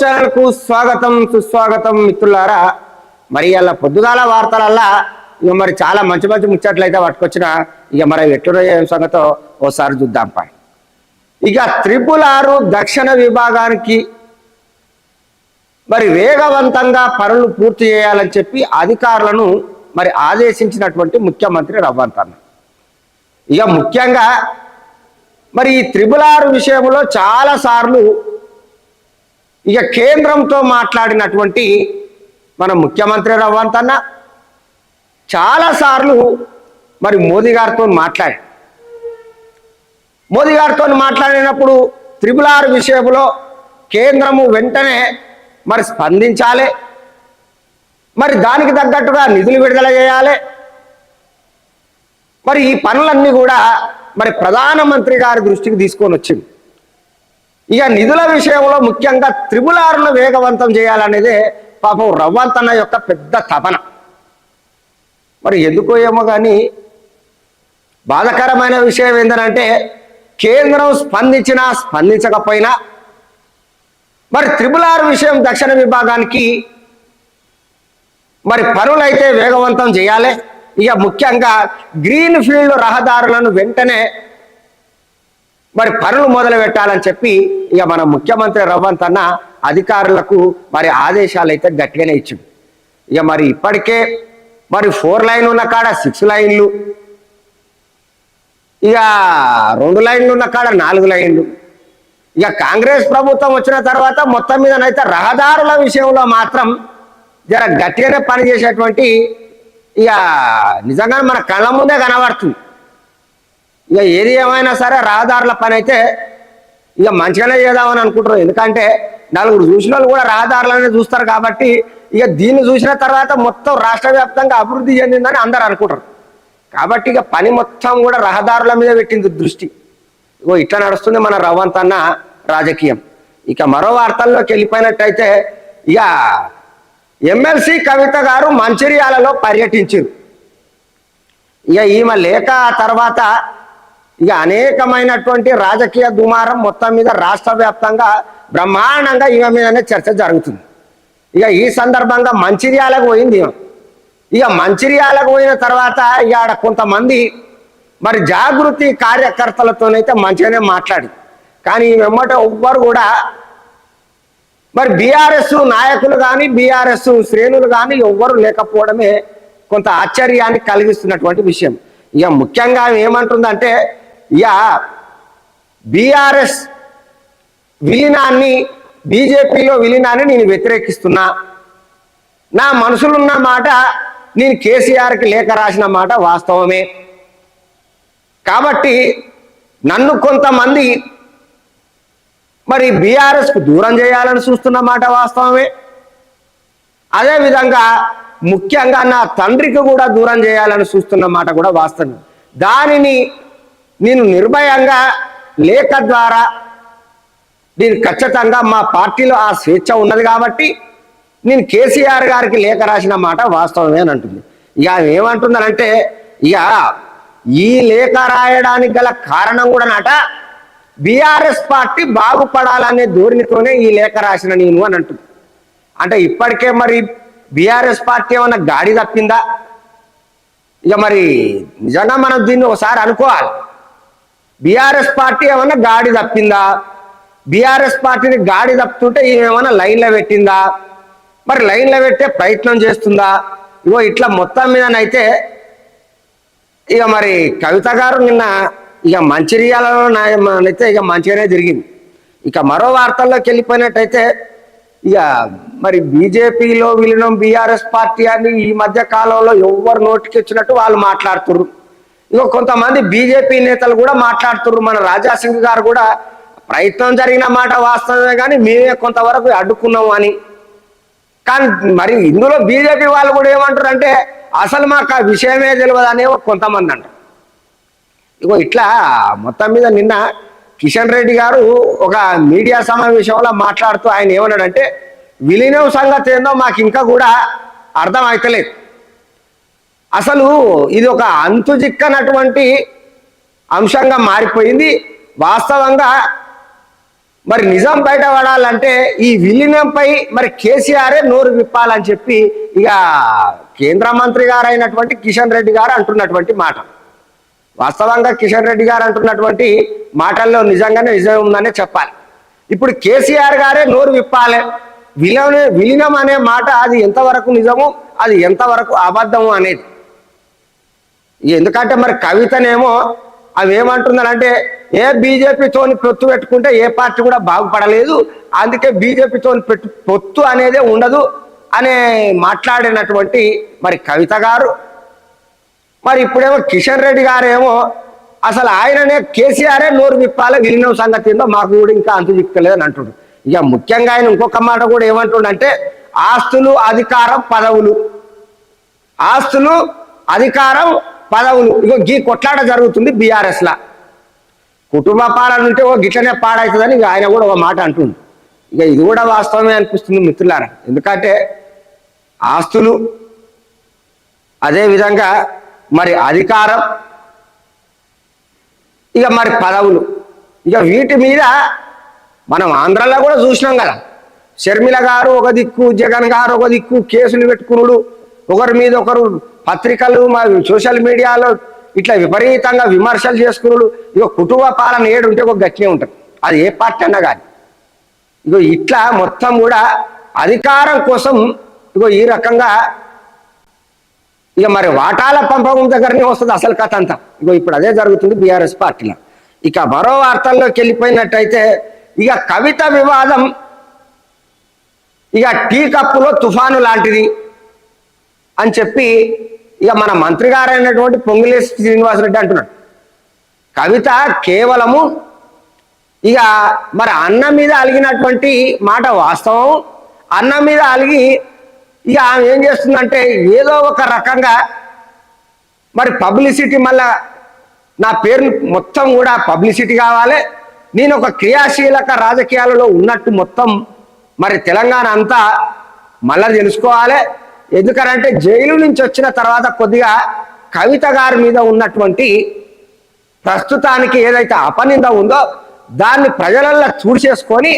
ఛానల్కు స్వాగతం సుస్వాగతం మిత్రులారా. మరి అలా పొద్దుగాల వార్తలల్లా ఇక మరి చాలా మంచి మంచి ముచ్చట్లయితే పట్టుకొచ్చిన. ఇక మరి ఎట్లున్న సంగతో ఓసారి చూద్దాం పై. ఇక త్రిపుల్ ఆరు దక్షిణ విభాగానికి మరి వేగవంతంగా పనులు పూర్తి చేయాలని చెప్పి అధికారులను మరి ఆదేశించినటువంటి ముఖ్యమంత్రి రవ్వంతన్న. ఇక ముఖ్యంగా మరి ఈ త్రిపుల్ ఆరు విషయంలో చాలా సార్లు ఇక కేంద్రంతో మాట్లాడినటువంటి మన ముఖ్యమంత్రి రవ్వంతన్న చాలాసార్లు మరి మోదీ గారితో మాట్లాడి మోదీ గారితో మాట్లాడినప్పుడు త్రిపుల్ ఆర్ విషయంలో కేంద్రము వెంటనే మరి స్పందించాలి. మరి దానికి తగ్గట్టుగా నిధులు విడుదల చేయాలి. మరి ఈ పనులన్నీ కూడా మరి ప్రధానమంత్రి గారి దృష్టికి తీసుకొని వచ్చింది. ఇక నిధుల విషయంలో ముఖ్యంగా త్రిపులారును వేగవంతం చేయాలనేదే పాపం రవ్వంతన్న యొక్క పెద్ద తపన. మరి ఎందుకో ఏమో కానీ బాధకరమైన విషయం ఏంటంటే కేంద్రం స్పందించినా స్పందించకపోయినా మరి త్రిపులారు విషయం దక్షిణ విభాగానికి మరి పనులైతే వేగవంతం చేయాలి. ఇక ముఖ్యంగా గ్రీన్ ఫీల్డ్ రహదారులను వెంటనే మరి పనులు మొదలు పెట్టాలని చెప్పి ఇక మన ముఖ్యమంత్రి రవ్వంత్ అన్న అధికారులకు మరి ఆదేశాలు అయితే గట్టిగానే ఇచ్చింది ఇక మరి ఇప్పటికే మరి ఫోర్ లైన్ ఉన్న కాడ సిక్స్ లైన్లు ఇక రెండు లైన్లు ఉన్న కాడ నాలుగు లైన్లు. ఇక కాంగ్రెస్ ప్రభుత్వం వచ్చిన తర్వాత మొత్తం మీదనైతే రహదారుల విషయంలో మాత్రం జర గట్టిగానే పనిచేసేటువంటి ఇక నిజంగా మన కళ్ళ ముందే కనబడుతుంది. ఇక ఏది ఏమైనా సరే రహదారుల పని అయితే ఇక మంచిగానే చేద్దామని అనుకుంటారు. ఎందుకంటే నలుగురు చూసిన వాళ్ళు కూడా రహదారులనే చూస్తారు కాబట్టి ఇక దీన్ని చూసిన తర్వాత మొత్తం రాష్ట్ర వ్యాప్తంగా అభివృద్ధి చెందిందని అందరు అనుకుంటారు. కాబట్టి ఇక పని మొత్తం కూడా రహదారుల మీద పెట్టింది దృష్టి. ఇగో ఇట్లా నడుస్తుంది మన రవంతన్న అన్న రాజకీయం. ఇక మరో వార్తల్లోకి వెళ్ళిపోయినట్టయితే ఇక ఎమ్మెల్సీ కవిత గారు మంచిర్యాలలో పర్యటించారు. ఇక ఈమె లేక తర్వాత ఇక అనేకమైనటువంటి రాజకీయ దుమారం మొత్తం మీద రాష్ట్ర వ్యాప్తంగా బ్రహ్మాండంగా ఈమె మీదనే చర్చ జరుగుతుంది. ఇక ఈ సందర్భంగా మంచిర్యాలకు పోయింది ఇక మంచిర్యాలకు పోయిన తర్వాత ఇక ఆడ కొంతమంది మరి జాగృతి కార్యకర్తలతోనైతే మంచిగానే మాట్లాడి కానీ వెమ్మట ఎవ్వరు కూడా మరి బీఆర్ఎస్ నాయకులు కానీ బీఆర్ఎస్ శ్రేణులు కానీ ఎవ్వరు లేకపోవడమే కొంత ఆశ్చర్యాన్ని కలిగిస్తున్నటువంటి విషయం. ఇక ముఖ్యంగా ఏమంటుందంటే ఇక బీఆర్ఎస్ విలీనాన్ని బీజేపీలో విలీనాన్ని నేను వ్యతిరేకిస్తున్నా. నా మనసులున్న మాట నేను కేసీఆర్కి లేఖ రాసిన మాట వాస్తవమే. కాబట్టి నన్ను కొంతమంది మరి బీఆర్ఎస్కు దూరం చేయాలని చూస్తున్న మాట వాస్తవమే. అదేవిధంగా ముఖ్యంగా నా తండ్రికి కూడా దూరం చేయాలని చూస్తున్న మాట కూడా వాస్తవం. దానిని నేను నిర్భయంగా లేఖ ద్వారా నేను ఖచ్చితంగా మా పార్టీలో ఆ స్వేచ్ఛ ఉన్నది కాబట్టి నేను కేసీఆర్ గారికి లేఖ రాసిన మాట వాస్తవమే అని అంటుంది. ఇక ఆమె ఏమంటుందనంటే ఇక ఈ లేఖ రాయడానికి గల కారణం కూడా నాట బీఆర్ఎస్ పార్టీ బాగుపడాలనే ధోరణితోనే ఈ లేఖ రాసిన నేను అని అంటుంది. అంటే ఇప్పటికే మరి బీఆర్ఎస్ పార్టీ ఏమన్నా గాడి తప్పిందా? ఇక మరి నిజంగా మనం దీన్ని ఒకసారి అనుకోవాలి. బీఆర్ఎస్ పార్టీ ఏమన్నా గాడి తప్పిందా? బీఆర్ఎస్ పార్టీని గాడి తప్పుతుంటే ఏమైనా లైన్లో పెట్టిందా? మరి లైన్లో పెట్టే ప్రయత్నం చేస్తుందా? ఇగో ఇట్లా మొత్తం మీదనైతే ఇక మరి కవిత గారు నిన్న ఇక మంచిర్యాలలో అయితే ఇక మంచిగానే తిరిగింది ఇక మరో వార్తల్లోకి వెళ్ళిపోయినట్టయితే ఇక మరి బీజేపీలో విలీనం బీఆర్ఎస్ పార్టీ అని ఈ మధ్య కాలంలో ఎవరు నోటికి వచ్చినట్టు వాళ్ళు మాట్లాడుతున్నారు ఇగో కొంతమంది బీజేపీ నేతలు కూడా మాట్లాడుతుర్రు మన రాజాసింగ్ గారు కూడా ప్రయత్నం జరిగిన మాట వాస్తవమే కానీ మేమే కొంతవరకు అడ్డుకున్నాం అని. కానీ మరి ఇందులో బీజేపీ వాళ్ళు కూడా ఏమంటారు అంటే అసలు మాకు ఆ విషయమే తెలియదు అనే కొంతమంది అంటారు. ఇగో ఇట్లా మొత్తం మీద నిన్న కిషన్ రెడ్డి గారు ఒక మీడియా సమావేశంలో మాట్లాడుతూ ఆయన ఏమన్నాడంటే విలీనం సంగతి ఏందో మాకు ఇంకా కూడా అర్థం అవుతలేదు అసలు ఇది ఒక అంతుజిక్కనటువంటి అంశంగా మారిపోయింది. వాస్తవంగా మరి నిజం బయటపడాలంటే ఈ విలీనంపై మరి కేసీఆరే నోరు విప్పాలని చెప్పి ఇక కేంద్ర మంత్రి గారు అయినటువంటి కిషన్ రెడ్డి గారు అంటున్నటువంటి మాట. వాస్తవంగా కిషన్ రెడ్డి గారు అంటున్నటువంటి మాటల్లో నిజంగానే నిజం ఉందనే చెప్పాలి. ఇప్పుడు కేసీఆర్ గారే నోరు విప్పాలి. విలీనం విలీనం అనే మాట అది ఎంతవరకు నిజము అది ఎంతవరకు అబద్ధము అనేది. ఎందుకంటే మరి కవితనేమో అవి ఏమంటున్నారంటే ఏ బీజేపీతోని పొత్తు పెట్టుకుంటే ఏ పార్టీ కూడా బాగుపడలేదు అందుకే బీజేపీతోని పెట్టు పొత్తు అనేదే ఉండదు అనే మాట్లాడినటువంటి మరి కవిత గారు. మరి ఇప్పుడేమో కిషన్ రెడ్డి గారేమో అసలు ఆయననే కేసీఆరే నోరు విప్పాలి విలీనం సంగతి ఏందో మాకు కూడా ఇంకా అంతు చిక్కలేదని అంటుడు. ఇక ముఖ్యంగా ఆయన ఇంకొక మాట కూడా ఏమంటుండంటే ఆస్తులు అధికారం పదవులు. ఆస్తులు అధికారం పదవులు. ఇగో గీ కొట్లాట జరుగుతుంది బీఆర్ఎస్ లా కుటుంబ పాలన ఉంటే ఓ గిట్లనే పాడవుతుందని ఆయన కూడా ఒక మాట అంటుంది ఇక ఇది కూడా వాస్తవమే అనిపిస్తుంది మిత్రులారా. ఎందుకంటే ఆస్తులు అదే విధంగా మరి అధికారం ఇక మరి పదవులు. ఇక వీటి మీద మనం ఆంధ్రలో కూడా చూసినాం కదా. షర్మిల గారు ఒక దిక్కు జగన్ గారు ఒక దిక్కు కేసులు పెట్టుకునుడు ఒకరి మీద ఒకరు పత్రికలు మా సోషల్ మీడియాలో ఇట్లా విపరీతంగా విమర్శలు చేసుకున్నాడు ఇక కుటుంబ పాలన ఏడు ఉంటే ఒక గట్టినే ఉంటుంది. అది ఏ పార్టీ అన్నా కానీ ఇగో ఇట్లా మొత్తం కూడా అధికారం కోసం ఇగో ఈ రకంగా ఇక మరి వాటాల పంపకం దగ్గరనే వస్తుంది అసలు కథ అంతా. ఇగో ఇప్పుడు అదే జరుగుతుంది బీఆర్ఎస్ పార్టీలో. ఇక మరో వార్తల్లోకి వెళ్ళిపోయినట్టయితే ఇక కవిత వివాదం ఇక టీ కప్పులో తుఫాను లాంటిది అని చెప్పి ఇక మన మంత్రి గారైనటువంటి పొంగులేసి శ్రీనివాసరెడ్డి అంటున్నాడు. కవిత కేవలము ఇక మరి అన్న మీద అలిగినటువంటి మాట వాస్తవం. అన్న మీద అలిగి ఇక ఆమె ఏం చేస్తుందంటే ఏదో ఒక రకంగా మరి పబ్లిసిటీ మళ్ళా నా పేరు మొత్తం కూడా పబ్లిసిటీ కావాలి. నేను ఒక క్రియాశీలక రాజకీయాలలో ఉన్నట్టు మొత్తం మరి తెలంగాణ అంతా మళ్ళా తెలుసుకోవాలి. ఎందుకనంటే జైలు నుంచి వచ్చిన తర్వాత కొద్దిగా కవిత గారి మీద ఉన్నటువంటి ప్రస్తుతానికి ఏదైతే అపనింద ఉందో దాన్ని ప్రజలల్లో చూసేసుకొని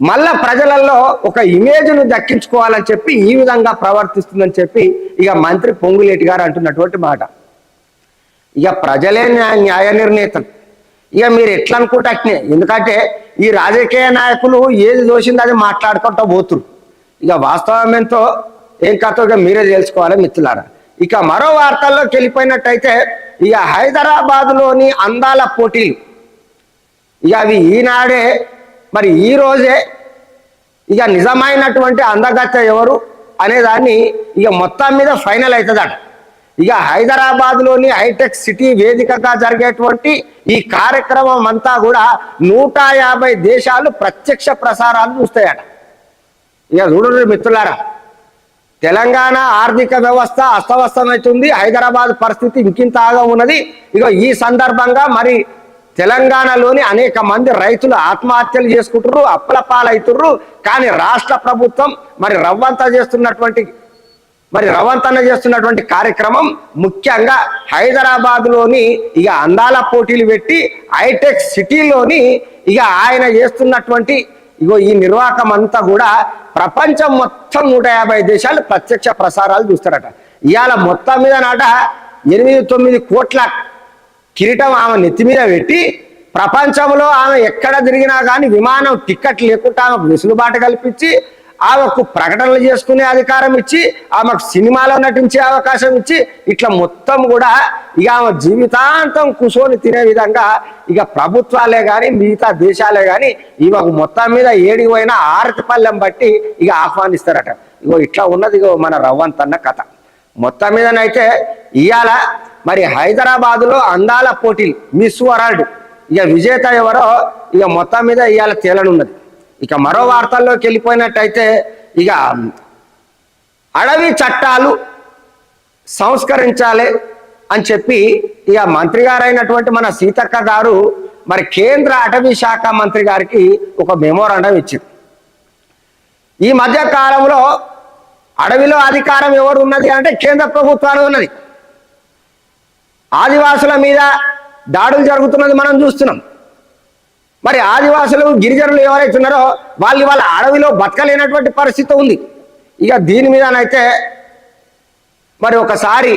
మళ్ళా ప్రజలలో ఒక ఇమేజ్ను దక్కించుకోవాలని చెప్పి ఈ విధంగా ప్రవర్తిస్తుందని చెప్పి ఇక మంత్రి పొంగులేటి గారు అంటున్నటువంటి మాట. ఇక ప్రజలే న్యాయ న్యాయ నిర్ణేతలు. ఇక మీరు ఎట్లా అనుకుంటే అట్నే. ఎందుకంటే ఈ రాజకీయ నాయకులు ఏది దోషిందో అది మాట్లాడుకుంటూ పోతురు. ఇక వాస్తవం ఎంతో ఏం కథో మీరే తెలుసుకోవాలి మిత్రులారా? ఇక మరో వార్తల్లోకి వెళ్ళిపోయినట్టయితే ఇక హైదరాబాద్లోని అందాల పోటీలు. ఇక అవి ఈనాడే మరి ఈ రోజే ఇక నిజమైనటువంటి అందగత్త ఎవరు అనేదాన్ని ఇక మొత్తం మీద ఫైనల్ అవుతుందట. ఇక హైదరాబాద్లోని హైటెక్ సిటీ వేదికగా జరిగేటువంటి ఈ కార్యక్రమం అంతా కూడా నూట యాభై దేశాలు ప్రత్యక్ష ప్రసారాలు చూస్తాయట. ఇక చూడండి మిత్రులారా తెలంగాణ ఆర్థిక వ్యవస్థ అస్తవ్యస్తమవుతుంది హైదరాబాద్ పరిస్థితి ఇంకింతగా ఉన్నది. ఇక ఈ సందర్భంగా మరి తెలంగాణలోని అనేక మంది రైతులు ఆత్మహత్యలు చేసుకుంటుర్రు అప్పుల పాలవుతుర్రు కానీ రాష్ట్ర ప్రభుత్వం మరి రవ్వంతా చేస్తున్నటువంటి మరి రవంతన చేస్తున్నటువంటి కార్యక్రమం ముఖ్యంగా హైదరాబాద్లోని ఇక అందాల పోటీలు పెట్టి హైటెక్ సిటీలోని ఇక ఆయన చేస్తున్నటువంటి ఇగో ఈ నిర్వాహకం అంతా కూడా ప్రపంచం మొత్తం నూట యాభై దేశాలు ప్రత్యక్ష ప్రసారాలు చూస్తారట. ఇవాళ మొత్తం మీద నాట ఎనిమిది తొమ్మిది కోట్ల కిరీటం ఆమె నెత్తి మీద పెట్టి ప్రపంచంలో ఆమె ఎక్కడ తిరిగినా కానీ విమానం టికెట్ లేకుండా ఆమె వెసులుబాటు కల్పించి ఆమెకు ప్రకటనలు చేసుకునే అధికారం ఇచ్చి ఆమెకు సినిమాలో నటించే అవకాశం ఇచ్చి ఇట్లా మొత్తం కూడా ఇక ఆమె జీవితాంతం కూసోని తినే విధంగా ఇక ప్రభుత్వాలే కానీ మిగతా దేశాలే కానీ ఈమెకు మొత్తం మీద ఏడిపోయిన ఆరతి పల్లెం బట్టి ఇక ఆహ్వానిస్తారట. ఇగో ఇట్లా ఉన్నది ఇగో మన రవ్వంతన్న కథ. మొత్తం మీదనైతే ఇవాళ మరి హైదరాబాదులో అందాల పోటీలు మిస్ వరల్డ్ ఇక విజేత ఎవరో ఇక మొత్తం మీద ఇవాళ తేలనున్నది. ఇక మరో వార్తల్లోకి వెళ్ళిపోయినట్టయితే ఇక అడవి చట్టాలు సంస్కరించాలి అని చెప్పి ఇక మంత్రి గారైనటువంటి మన సీతక్క గారు మరి కేంద్ర అటవీ శాఖ మంత్రి గారికి ఒక మెమోరాండం ఇచ్చింది. ఈ మధ్య కాలంలో అడవిలో అధికారం ఎవరు ఉన్నది అంటే కేంద్ర ప్రభుత్వాలు ఉన్నది. ఆదివాసుల మీద దాడులు జరుగుతున్నది మనం చూస్తున్నాం. మరి ఆదివాసులు గిరిజనులు ఎవరైతే ఉన్నారో వాళ్ళు వాళ్ళ అడవిలో బతకలేనటువంటి పరిస్థితి ఉంది. ఇక దీని మీదనైతే మరి ఒకసారి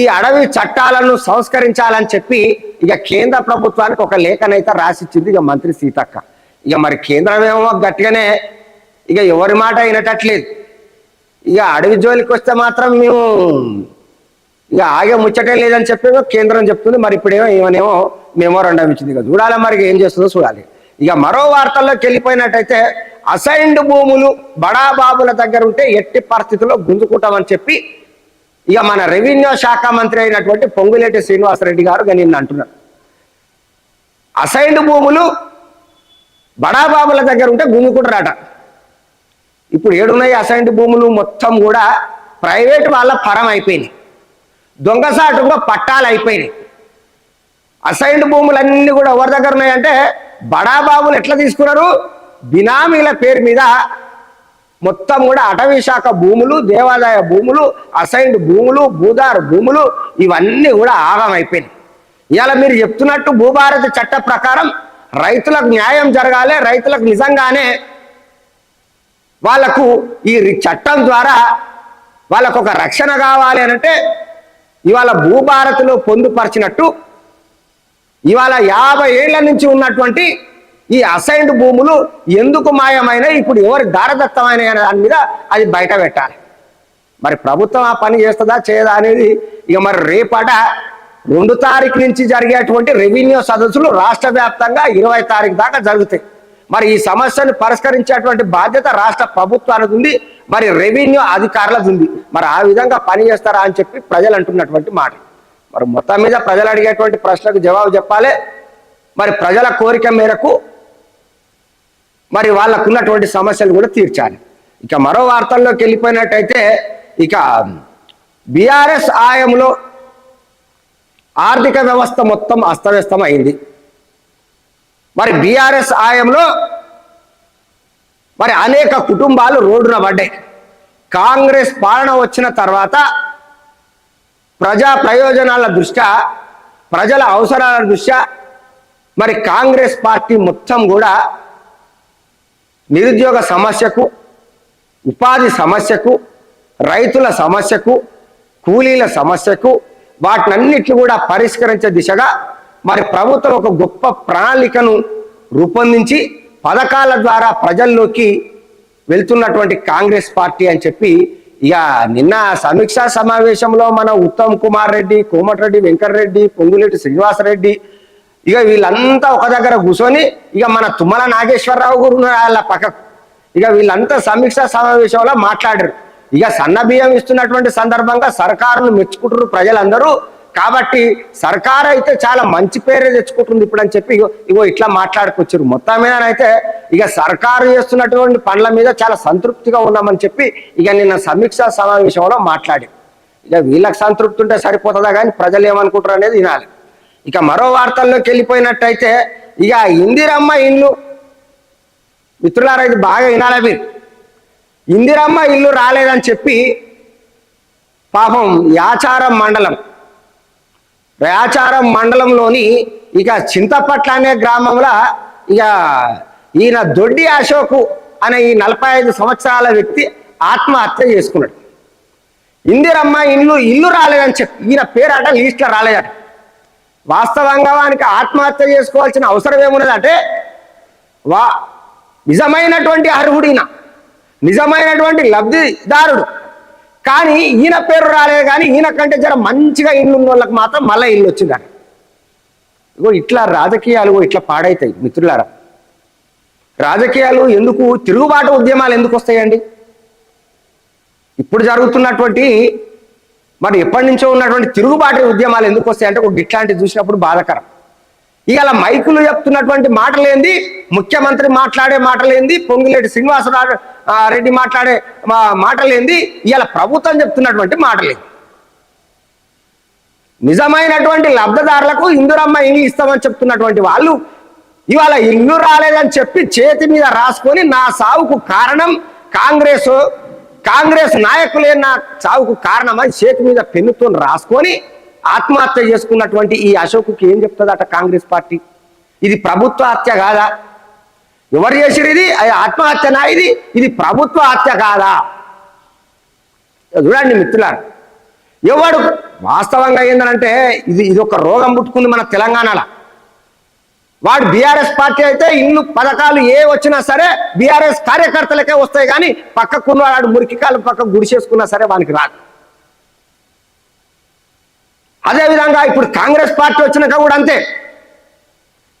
ఈ అడవి చట్టాలను సంస్కరించాలని చెప్పి ఇక కేంద్ర ప్రభుత్వానికి ఒక లేఖనైతే రాసిచ్చింది ఇక మంత్రి సీతక్క. ఇక మరి కేంద్రం ఏమో గట్టిగానే ఇక ఎవరి మాట వినటట్లేదు ఇక అడవి జోలికి వస్తే మాత్రం మేము ఇక ఆగే ముచ్చటే లేదని చెప్పి కేంద్రం చెప్తుంది. మరి ఇప్పుడేమో ఏమనేమో మెమోరాండం ఇచ్చింది ఇక చూడాలి మరి ఏం చేస్తుందో చూడాలి. ఇక మరో వార్తల్లోకి వెళ్ళిపోయినట్టయితే అసైన్డ్ భూములు బడాబాబుల దగ్గర ఉంటే ఎట్టి పరిస్థితుల్లో గుంజుకుంటామని చెప్పి ఇక మన రెవెన్యూ శాఖ మంత్రి అయినటువంటి పొంగులేటి శ్రీనివాసరెడ్డి గారు నిన్న అంటున్నారు. అసైన్డ్ భూములు బడాబాబుల దగ్గర ఉంటే గుంజుకుంటారట. ఇప్పుడు ఏడున్నాయి అసైన్డ్ భూములు మొత్తం కూడా ప్రైవేట్ వాళ్ళ పరం అయిపోయినాయి. దొంగసాటుగా పట్టాలు అయిపోయినాయి. అసైన్డ్ భూములన్నీ కూడా ఎవరి దగ్గర ఉన్నాయంటే బడాబాబులు ఎట్లా తీసుకున్నారు? బినామీల పేరు మీద మొత్తం కూడా అటవీ శాఖ భూములు దేవాదాయ భూములు అసైన్డ్ భూములు భూదార్ భూములు ఇవన్నీ కూడా ఆగం అయిపోయినాయి. ఇవాళ మీరు చెప్తున్నట్టు భూభారత చట్ట ప్రకారం రైతులకు న్యాయం జరగాలి రైతులకు నిజంగానే వాళ్ళకు ఈ చట్టం ద్వారా వాళ్ళకు ఒక రక్షణ కావాలి అంటే ఇవాళ భూభారతిలో పొందుపరిచినట్టు ఇవాళ యాభై ఏళ్ళ నుంచి ఉన్నటువంటి ఈ అసైన్డ్ భూములు ఎందుకు మాయమైన ఇప్పుడు ఎవరి దారదత్తమైన దాని మీద అది బయట పెట్టాలి. మరి ప్రభుత్వం ఆ పని చేస్తుందా చేయదా అనేది ఇక మరి రేపట రెండు తారీఖు నుంచి జరిగేటువంటి రెవెన్యూ సదస్సులు రాష్ట్ర వ్యాప్తంగా ఇరవై తారీఖు దాకా జరుగుతాయి. మరి ఈ సమస్యను పరిష్కరించేటువంటి బాధ్యత రాష్ట్ర ప్రభుత్వానికి ఉంది మరి రెవెన్యూ అధికారులకు ఉంది. మరి ఆ విధంగా పని చేస్తారా అని చెప్పి ప్రజలు అంటున్నటువంటి మాట. మరి మొత్తం మీద ప్రజలు అడిగేటువంటి ప్రశ్నకు జవాబు చెప్పాలి. మరి ప్రజల కోరిక మేరకు మరి వాళ్ళకు ఉన్నటువంటి సమస్యలు కూడా తీర్చాలి. ఇక మరో వార్తల్లోకి వెళ్ళిపోయినట్టయితే ఇక బీఆర్ఎస్ ఆయంలో ఆర్థిక వ్యవస్థ మొత్తం అస్తవ్యస్తం అయింది మరి బీఆర్ఎస్ ఆయంలో మరి అనేక కుటుంబాలు రోడ్డున పడ్డాయి. కాంగ్రెస్ పాలన వచ్చిన తర్వాత ప్రజా ప్రయోజనాల దృష్ట్యా ప్రజల అవసరాల దృష్ట్యా మరి కాంగ్రెస్ పార్టీ మొత్తం కూడా నిరుద్యోగ సమస్యకు ఉపాధి సమస్యకు రైతుల సమస్యకు కూలీల సమస్యకు వాటినన్నిటి కూడా పరిష్కరించే దిశగా మరి ప్రభుత్వం ఒక గొప్ప ప్రణాళికను రూపొందించి పథకాల ద్వారా ప్రజల్లోకి వెళ్తున్నటువంటి కాంగ్రెస్ పార్టీ అని చెప్పి ఇక నిన్న సమీక్షా సమావేశంలో మన ఉత్తమ్ కుమార్ రెడ్డి కోమటిరెడ్డి వెంకటరెడ్డి పొంగులేటి శ్రీనివాసరెడ్డి ఇక వీళ్ళంతా ఒక దగ్గర కూర్చొని ఇక మన తుమ్మల నాగేశ్వరరావు గురు వాళ్ళ పక్కకు. ఇక వీళ్ళంతా సమీక్షా సమావేశంలో మాట్లాడారు. ఇక సన్న బియ్యం ఇస్తున్నటువంటి సందర్భంగా సర్కారును మెచ్చుకుంటున్నారు ప్రజలందరూ. కాబట్టి సర్కార్ అయితే చాలా మంచి పేరే తెచ్చుకుంటుంది ఇప్పుడు అని చెప్పి ఇగో ఇట్లా మాట్లాడుకొచ్చారు. మొత్తం అయితే ఇక సర్కారు చేస్తున్నటువంటి పనుల మీద చాలా సంతృప్తిగా ఉన్నామని చెప్పి ఇక నిన్న సమీక్షా సమావేశంలో మాట్లాడి ఇక వీళ్ళకి సంతృప్తి ఉంటే సరిపోతుందా కానీ ప్రజలు ఏమనుకుంటారు అనేది వినాలి. ఇక మరో వార్తల్లోకి వెళ్ళిపోయినట్టయితే ఇక ఇందిరమ్మ ఇల్లు మిత్రులారా ఇది బాగా వినాలి మీరు? ఇందిరమ్మ ఇల్లు రాలేదని చెప్పి పాపం యాచారం మండలం యాచారం మండలంలోని ఇక చింతపట్ల అనే గ్రామంలో ఇక ఈయన దొడ్డి అశోకు అనే ఈ నలభై ఐదు సంవత్సరాల వ్యక్తి ఆత్మహత్య చేసుకున్నాడు. ఇందిరమ్మ ఇల్లు ఇల్లు రాలేదని చెప్పి ఈయన పేరు అట లీస్ట్లో రాలేదట. వాస్తవంగా వానికి ఆత్మహత్య చేసుకోవాల్సిన అవసరం ఏమున్నదంటే వా నిజమైనటువంటి అర్హుడు ఈయన నిజమైనటువంటి లబ్ధిదారుడు కానీ ఈయన పేరు రాలేదు కానీ ఈయన కంటే జర మంచిగా ఇల్లు ఉన్న వాళ్ళకి మాత్రం మళ్ళీ ఇల్లు వచ్చిందట. ఇగో ఇట్లా రాజకీయాలు ఇట్లా పాడైతాయి మిత్రులారా. రాజకీయాలు ఎందుకు తిరుగుబాటు ఉద్యమాలు ఎందుకు వస్తాయండి? ఇప్పుడు జరుగుతున్నటువంటి మరి ఎప్పటి నుంచో ఉన్నటువంటి తిరుగుబాటు ఉద్యమాలు ఎందుకు వస్తాయంటే ఒక ఇట్లాంటివి చూసినప్పుడు బాధకరం. ఇవాళ మైకులు చెప్తున్నటువంటి మాటలేంది? ముఖ్యమంత్రి మాట్లాడే మాటలేంది? పొంగులేటి శ్రీనివాసరావు రెడ్డి మాట్లాడే మాటలేంది? ఇవాళ ప్రభుత్వం చెప్తున్నటువంటి మాటలేదు నిజమైనటువంటి లబ్ధదారులకు ఇందురమ్మ ఇల్లు ఇస్తామని చెప్తున్నటువంటి వాళ్ళు ఇవాళ ఇల్లు రాలేదని చెప్పి చేతి మీద రాసుకొని నా సావుకు కారణం కాంగ్రెస్ కాంగ్రెస్ నాయకులే నా సావుకు కారణమని చేతి మీద పెన్నుతో రాసుకొని ఆత్మహత్య చేసుకున్నటువంటి ఈ అశోకుకి ఏం చెప్తుందట కాంగ్రెస్ పార్టీ? ఇది ప్రభుత్వ హత్య కాదా? ఎవరు చేసిరు ఇది? అది ఆత్మహత్యనా ఇది. ఇది ప్రభుత్వ హత్య కాదా? చూడండి మిత్రులారు ఎవడు వాస్తవంగా ఏంటంటే ఇది ఇది ఒక రోగం పుట్టుకుంది మన తెలంగాణలో. వాడు బీఆర్ఎస్ పార్టీ అయితే ఇల్లు పథకాలు ఏ వచ్చినా సరే బీఆర్ఎస్ కార్యకర్తలకే వస్తాయి కానీ పక్కకున్న వాడు మురికికాలు పక్క గుడిసేసుకున్నా సరే వానికి రాదు. అదే విధంగా ఇప్పుడు కాంగ్రెస్ పార్టీ వచ్చినాక కూడా అంతే.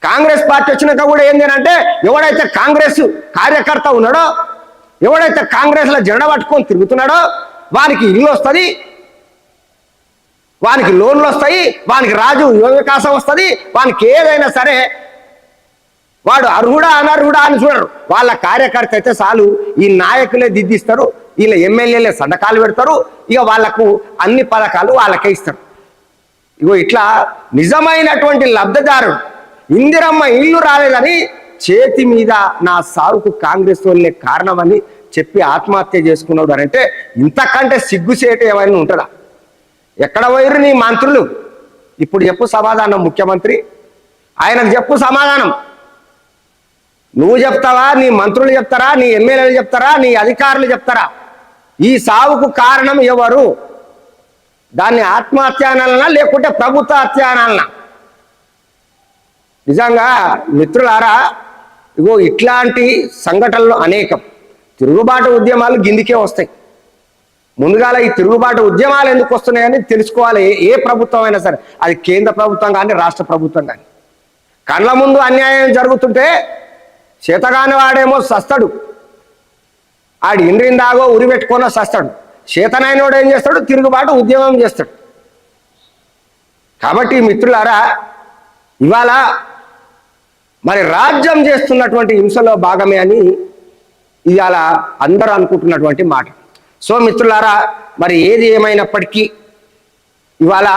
కాంగ్రెస్ పార్టీ వచ్చినాక కూడా ఏంది అంటే ఎవడైతే కాంగ్రెస్ కార్యకర్త ఉన్నాడో ఎవడైతే కాంగ్రెస్లో జెండా పట్టుకొని తిరుగుతున్నాడో వానికి ఇల్లు వస్తుంది వానికి లోన్లు వస్తాయి వానికి రాజు యువ వికాసం వస్తుంది వానికి ఏదైనా సరే వాడు అర్హుడా అనర్హుడా అని చూడరు. వాళ్ళ కార్యకర్త అయితే చాలు ఈ నాయకులే దిద్దిస్తారు వీళ్ళ ఎమ్మెల్యేలే సంతకాలు పెడతారు ఇక వాళ్ళకు అన్ని పథకాలు వాళ్ళకే ఇస్తారు. ఇగో ఇట్లా నిజమైనటువంటి లబ్ధిదారుడు ఇందిరమ్మ ఇల్లు రాలేదని చేతి మీద నా సాగుకు కాంగ్రెస్ వాళ్ళే కారణమని చెప్పి ఆత్మహత్య చేసుకున్నాడు అని అంటే ఇంతకంటే సిగ్గుచేటు ఏమైనా ఉంటుందా? ఎక్కడ పోయిరు నీ మంత్రులు? ఇప్పుడు చెప్పు సమాధానం ముఖ్యమంత్రి. ఆయనకు చెప్పు సమాధానం. నువ్వు చెప్తావా? నీ మంత్రులు చెప్తారా? నీ ఎమ్మెల్యేలు చెప్తారా? నీ అధికారులు చెప్తారా? ఈ సావుకు కారణం ఎవరు? దాన్ని ఆత్మహత్యానాలనా లేకుంటే ప్రభుత్వ హత్యానాలనా నిజంగా మిత్రులారా ఇగో ఇట్లాంటి సంఘటనలు అనేకం. తిరుగుబాటు ఉద్యమాలు గిందికే వస్తాయి. ముందుగాల ఈ తిరుగుబాటు ఉద్యమాలు ఎందుకు వస్తున్నాయని తెలుసుకోవాలి. ఏ- ప్రభుత్వం అయినా సరే. అది కేంద్ర ప్రభుత్వం కానీ రాష్ట్ర ప్రభుత్వం కానీ కళ్ళ ముందు అన్యాయం జరుగుతుంటే చేతగాని వాడేమో సస్తడు. ఆడు ఇండ్రిందాగో ఉరి పెట్టుకున్న సస్తడు. చేతనైనోడు ఏం చేస్తాడు? తిరుగుబాటు ఉద్యమం చేస్తాడు. కాబట్టి మిత్రులారా ఇవాళ మరి రాజ్యం చేస్తున్నటువంటి హింసలో భాగమే అని ఇవాళ అందరూ అనుకుంటున్నటువంటి మాట. సో మిత్రులారా మరి ఏది ఏమైనప్పటికీ ఇవాళ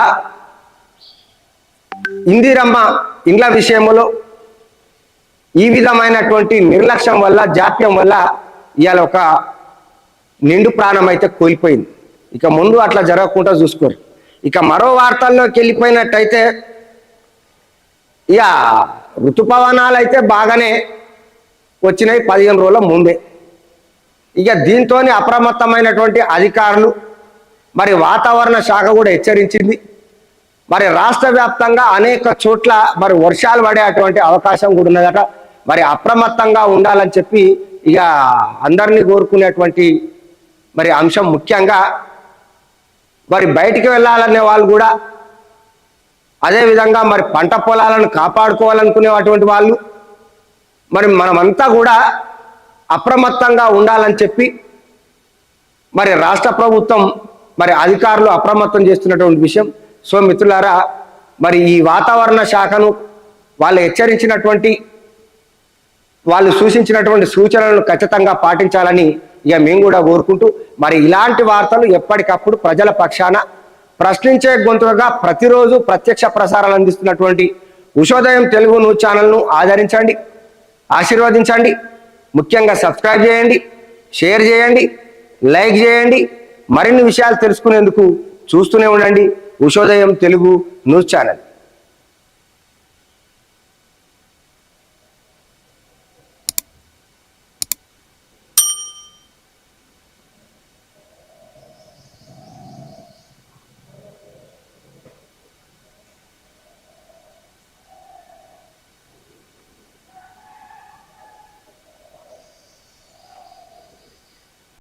ఇందిరమ్మ ఇండ్ల విషయంలో ఈ విధమైనటువంటి నిర్లక్ష్యం వల్ల జాప్యం వల్ల ఇవాళ ఒక నిండు ప్రాణం అయితే కోల్పోయింది. ఇక ముందు అట్లా జరగకుండా చూసుకోరు. ఇక మరో వార్తల్లోకి వెళ్ళిపోయినట్టయితే ఇక ఋతుపవనాలు అయితే బాగానే వచ్చినాయి పదిహేను రోజుల ముందే. ఇక దీంతో అప్రమత్తమైనటువంటి అధికారులు మరి వాతావరణ శాఖ కూడా హెచ్చరించింది. మరి రాష్ట్ర వ్యాప్తంగా అనేక చోట్ల మరి వర్షాలు పడేటువంటి అవకాశం కూడా ఉన్నదట. మరి అప్రమత్తంగా ఉండాలని చెప్పి ఇక అందరినీ కోరుకునేటువంటి మరి అంశం ముఖ్యంగా మరి బయటికి వెళ్ళాలనే వాళ్ళు కూడా అదేవిధంగా మరి పంట పొలాలను కాపాడుకోవాలనుకునేటువంటి వాళ్ళు మరి మనమంతా కూడా అప్రమత్తంగా ఉండాలని చెప్పి మరి రాష్ట్ర ప్రభుత్వం మరి అధికారులు అప్రమత్తం చేస్తున్నటువంటి విషయం. సో మిత్రులారా మరి ఈ వాతావరణ శాఖను వాళ్ళు హెచ్చరించినటువంటి వాళ్ళు సూచించినటువంటి సూచనలను ఖచ్చితంగా పాటించాలని ఇక మేము కూడా కోరుకుంటూ మరి ఇలాంటి వార్తలు ఎప్పటికప్పుడు ప్రజల పక్షాన ప్రశ్నించే గొంతుగా ప్రతిరోజు ప్రత్యక్ష ప్రసారాలు అందిస్తున్నటువంటి ఉషోదయం తెలుగు న్యూస్ ఛానల్ను ఆదరించండి ఆశీర్వదించండి ముఖ్యంగా సబ్స్క్రైబ్ చేయండి షేర్ చేయండి లైక్ చేయండి మరిన్ని విషయాలు తెలుసుకునేందుకు చూస్తూనే ఉండండి ఉషోదయం తెలుగు న్యూస్ ఛానల్.